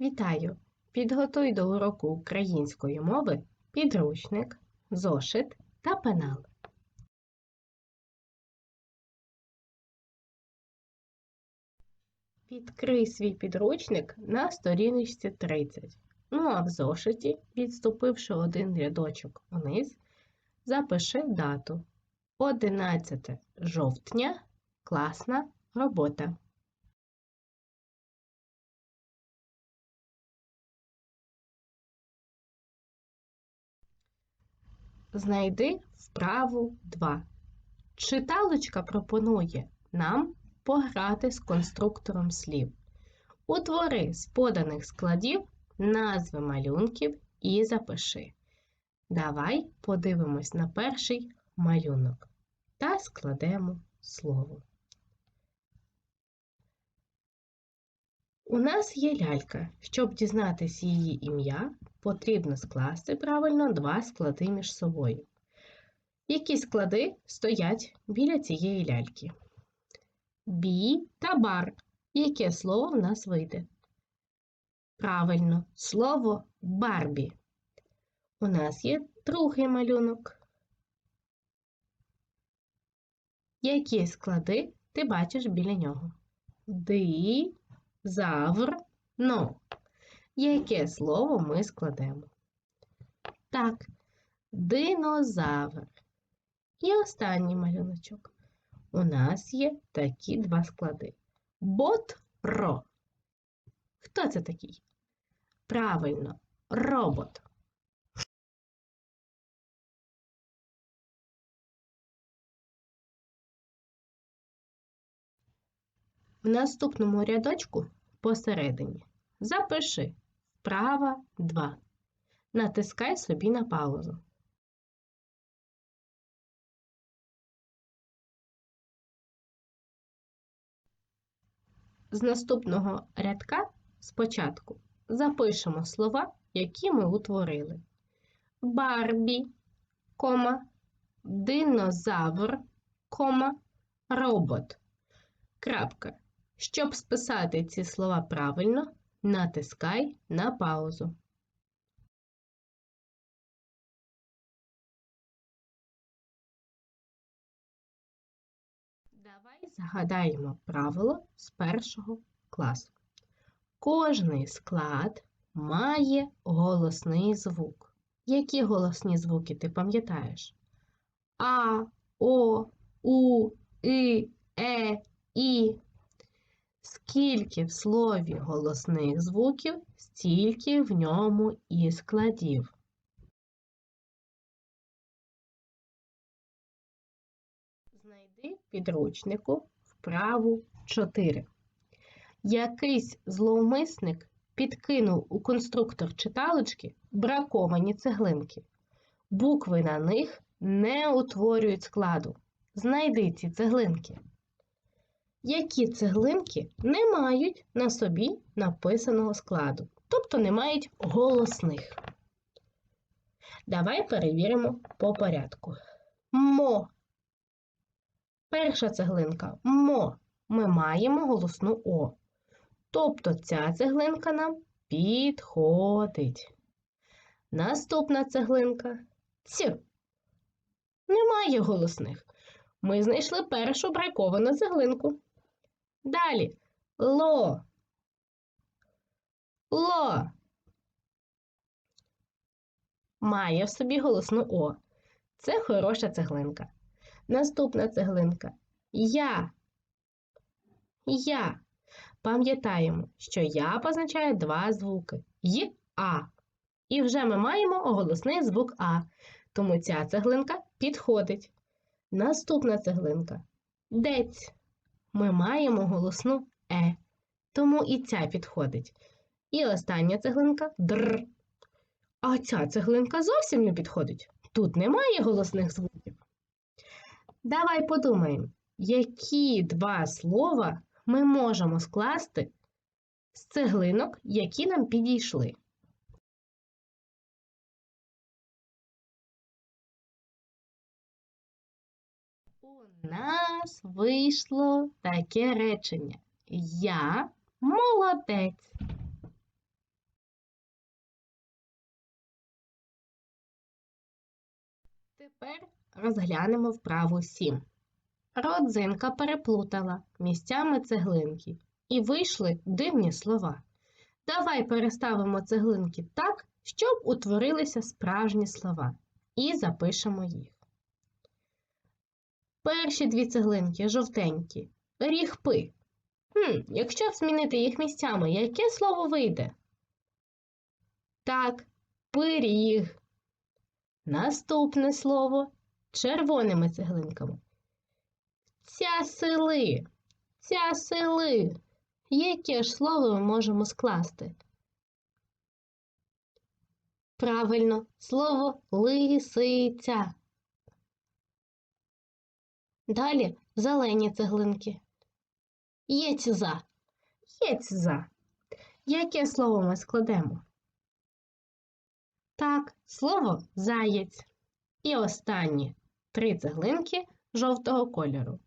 Вітаю! Підготуй до уроку української мови підручник, зошит та пенал. Відкрий свій підручник на сторіночці 30. Ну а в зошиті, відступивши один рядочок вниз, запиши дату 11 жовтня. Класна робота. Знайди вправу 2. Читалочка пропонує нам пограти з конструктором слів. Утвори з поданих складів назви малюнків і запиши. Давай подивимось на перший малюнок та складемо слово. У нас є лялька. Щоб дізнатись її ім'я, потрібно скласти правильно два склади між собою. Які склади стоять біля цієї ляльки? Бі та бар. Яке слово в нас вийде? Правильно, слово Барбі. У нас є другий малюнок. Які склади ти бачиш біля нього? Ди, завр, но. Яке слово ми складемо? Так, динозавр. І останній малюночок. У нас є такі два склади. Бот-ро. Хто це такий? Правильно, робот. В наступному рядочку посередині запиши вправа 2. Натискай собі на паузу. З наступного рядка спочатку запишемо слова, які ми утворили. Барбі, кома, динозавр, кома, робот. Крапка. Щоб списати ці слова правильно, натискай на паузу. Давай згадаємо правило з першого класу. Кожний склад має голосний звук. Які голосні звуки ти пам'ятаєш? А, О, У, И, Е, І. Скільки в слові голосних звуків, стільки в ньому і складів. Знайди підручнику вправу 4. Якийсь зловмисник підкинув у конструктор читалочки браковані цеглинки. Букви на них не утворюють складу. Знайди ці цеглинки. Які цеглинки не мають на собі написаного складу, тобто не мають голосних. Давай перевіримо по порядку. Мо. Перша цеглинка мо. Ми маємо голосну О. Тобто ця цеглинка нам підходить. Наступна цеглинка Ц. Немає голосних. Ми знайшли першу браковану цеглинку. Далі ло. Ло. Має в собі голосну О. Це хороша цеглинка. Наступна цеглинка Я. Я. Пам'ятаємо, що я позначає два звуки Й А. І вже ми маємо оголосний звук А. Тому ця цеглинка підходить. Наступна цеглинка Дець. Ми маємо голосну Е. Тому і ця підходить. І остання цеглинка Др. А ця цеглинка зовсім не підходить. Тут немає голосних звуків. Давай подумаємо, які два слова ми можемо скласти з цеглинок, які нам підійшли. У нас вийшло таке речення. Я молодець. Тепер розглянемо вправу 7. Родзинка переплутала місцями цеглинки. І вийшли дивні слова. Давай переставимо цеглинки так, щоб утворилися справжні слова. І запишемо їх. Перші дві цеглинки жовтенькі. Рігпи. Хм, якщо змінити їх місцями, яке слово вийде? Так, пиріг. Наступне слово червоними цеглинками. Цясили. Цясили. Яке ж слово ми можемо скласти? Правильно, слово лисиця. Далі зелені цеглинки. Єцьза. Єцьза. Яке слово ми складемо? Так, слово заєць. І останні три цеглинки жовтого кольору.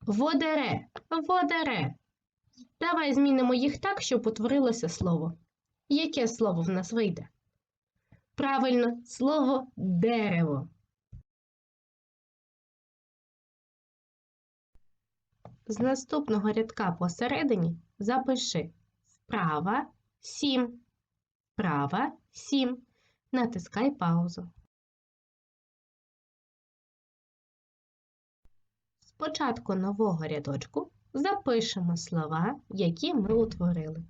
Водере, водере. Давай змінимо їх так, щоб утворилося слово. Яке слово в нас вийде? Правильно, слово дерево. З наступного рядка посередині запиши вправа 7. Вправа 7. Натискай паузу. Спочатку нового рядочку запишемо слова, які ми утворили.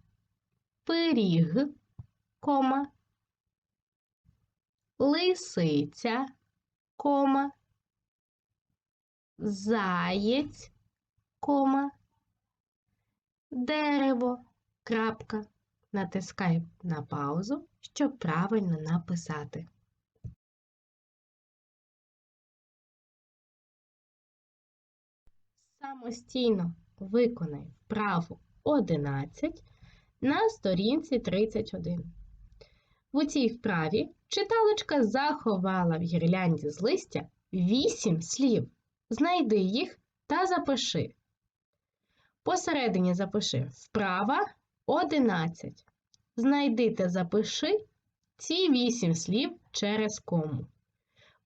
Пиріг, кома, лисиця, кома, заєць, кома, дерево, крапка. Натискай на паузу, щоб правильно написати. Самостійно виконай вправу 11 на сторінці 31. У цій вправі читалочка заховала в гірлянді з листя 8 слів. Знайди їх та запиши. Посередині запиши вправа 11. Знайди та запиши ці 8 слів через кому.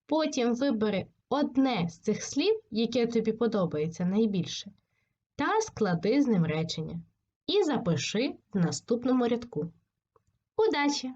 Потім вибери одне з цих слів, яке тобі подобається найбільше, та склади з ним речення. І запиши в наступному рядку. Удачі!